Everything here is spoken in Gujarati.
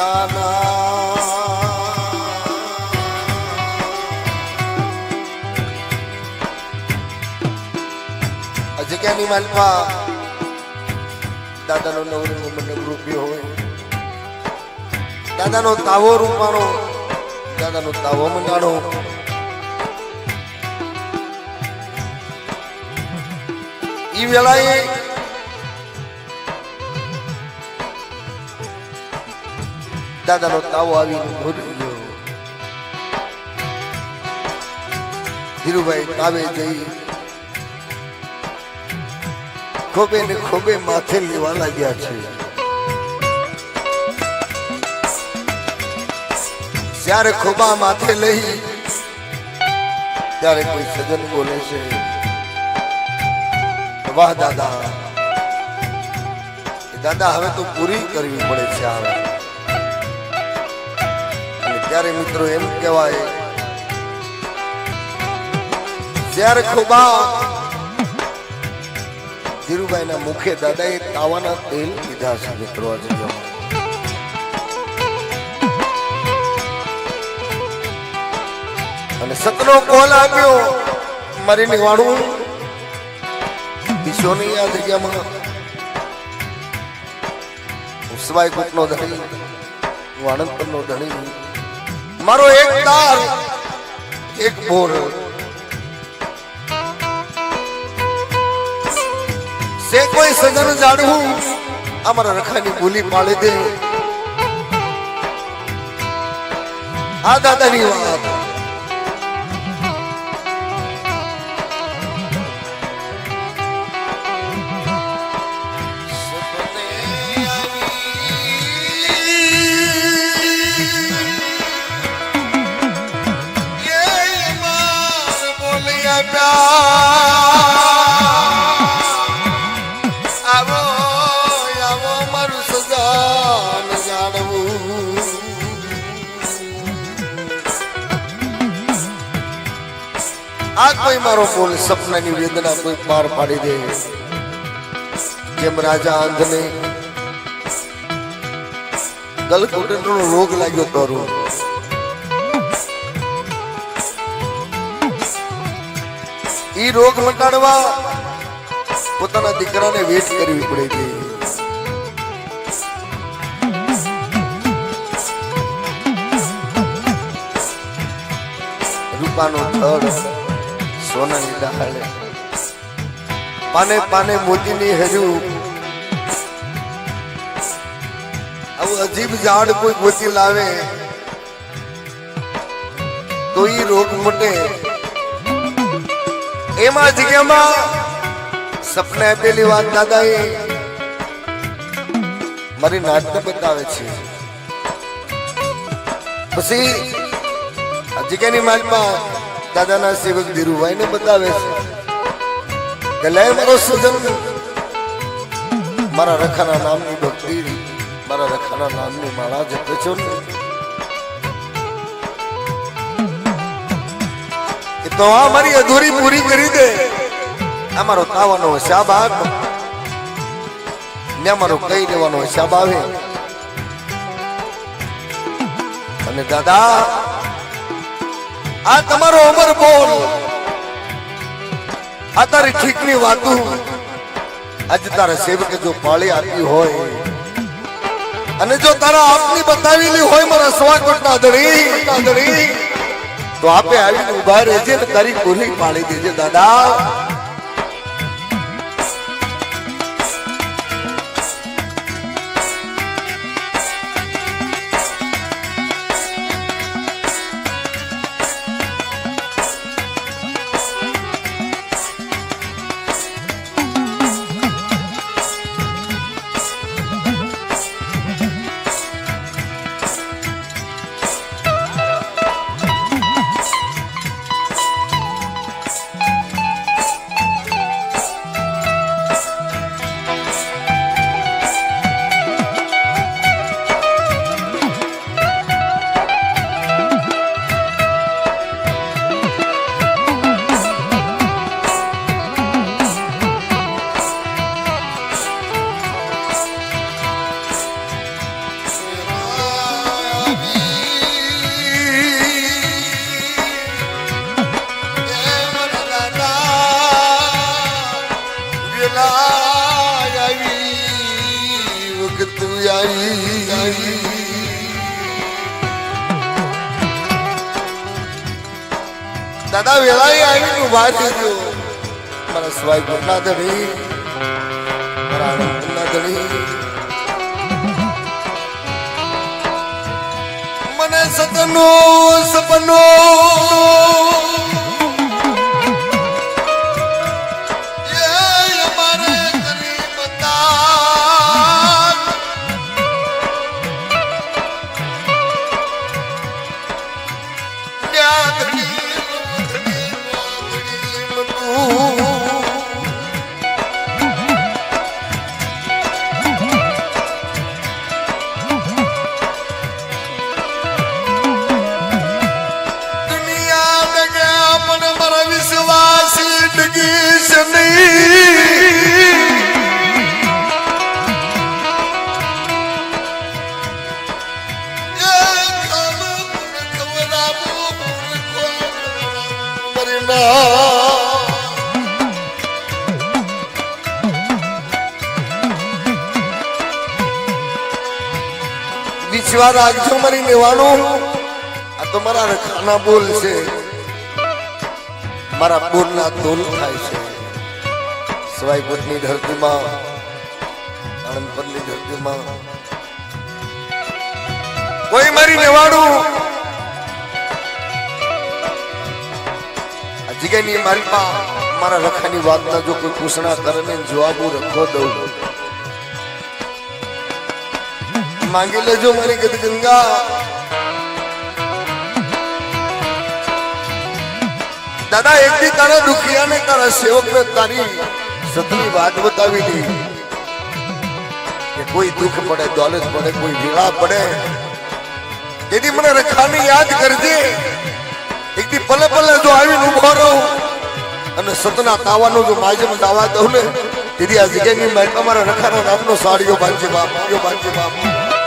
કાના જગ્યાની માલપા દાદાનો નવરંગ મંડપ રૂપ્યો હોય દાદાનો તાવો રૂપાણો દાદાનો તાવો મંડાણો ઈ વેળાએ દાદાનો તાવો આવીને ગયો. ધીરુભાઈ તાવે જઈ. ખોબે ને ખોબે માથે લેવા લાગ્યા છે. જ્યારે ખોબા માથે લઈ, ત્યારે કોઈ સજન બોલે છે, વાહ દાદા દાદા હવે તો પૂરી કરવી પડે છે આ ત્યારે મિત્રો એમ કહેવાય, જ્યારે ખોબા ધીરુભાઈના મુખે દાદાએ તાવાના તેલ પીધા છે મિત્રો આજે અને સતનો કોલ આપ્યો, મારી નિવાણું વિશ્વની આ જગ્યામાં હું સવાઈ કોટનો ધણી હું આનંદપુરનો ધણી મારો એક તાર, એક બોર. સે કોઈ સજન જાણવું, અમારા રખાની બોલી પાડી દે. આ દાદાની વાત. આ કોઈ મારો બોલ, સપનાની વેદના કોઈ પાર પાડી દે. જેમ રાજા અંધને ગલકુટનો રોગ લાગ્યો તરું ઈ રોગ મટાડવા પોતાના દીકરાને વેટ કરવી પડે છે. રૂપાનો થડ સોનાની ડાળે પાને પાને મોતીની હજુ. આવું અજીબ ઝાડ કોઈ મોતી લાવે, તો ઈ રોગ મટે. એમાં જગ્યામાં સપને આપેલી વાત દાદા એ મારી નાટને બતાવે છે. પછી આ જગ્યાની માલમાં દાદાના સેવક ધીરુભાઈને બતાવે છે કે લે મારો સજન, મારા રખાના નામની ભક્તિ, મારા રખાના નામની માળા જપે છો ને. તો આ મારી અધૂરી પૂરી કરી દે. આ તાવાનો હિસાબ આપ ને મારો કઈ દેવાનો હિસાબ આવે અને દાદા, આ તમારો અમર બોલ. આ તારી ઠીકની વાતો. આજે તારા સેવકે જો પાળી આપી હોય, અને જો તારા આપની બતાવેલી હોય મારા સ્વાગતના દળી દળી તો આપે આવીને ઊભા રહેજે ને તારી ગોલી પાડી દેજે દાદા. દાદા, વેળાએ આવીને ઊભા થઈ ગયો. મારા સ્વાય ગોટલા ધડી મારા ગોટલા મને સતનો, સપનો વિશ્વા રાખજો મારી લેવાનું આ તો મારા રખાના બોલ છે. મારા બોલના તોલ થાય છે. સ્વાયપુરની ધરતીમાં આણંદપરની ધરતીમાં. કોઈ મારી લેવાડું જગ્યાની મારી મારા લખાની વાતના જો કોઈ પૂછણા કરે ને જવાબો રખો દઉં. માંગી લેજો મારી ગદ ગંગા દાદા એક દી તારા દુખિયાને તારા સેવકને તારી સતની વાત બતાવી દી કે કોઈ દુઃખ પડે દોલત પડે કોઈ વેળા પડે તેથી મને રખાની યાદ કરજે એક દી પલે પલે જો આવીને ઊભો રહું અને સતના તાવાનો જો માજમ દાવા દઉં ને તેથી આ જગ્યાની મારી રખાના નામનો સાડીઓ બાંધજે બાપ બાપ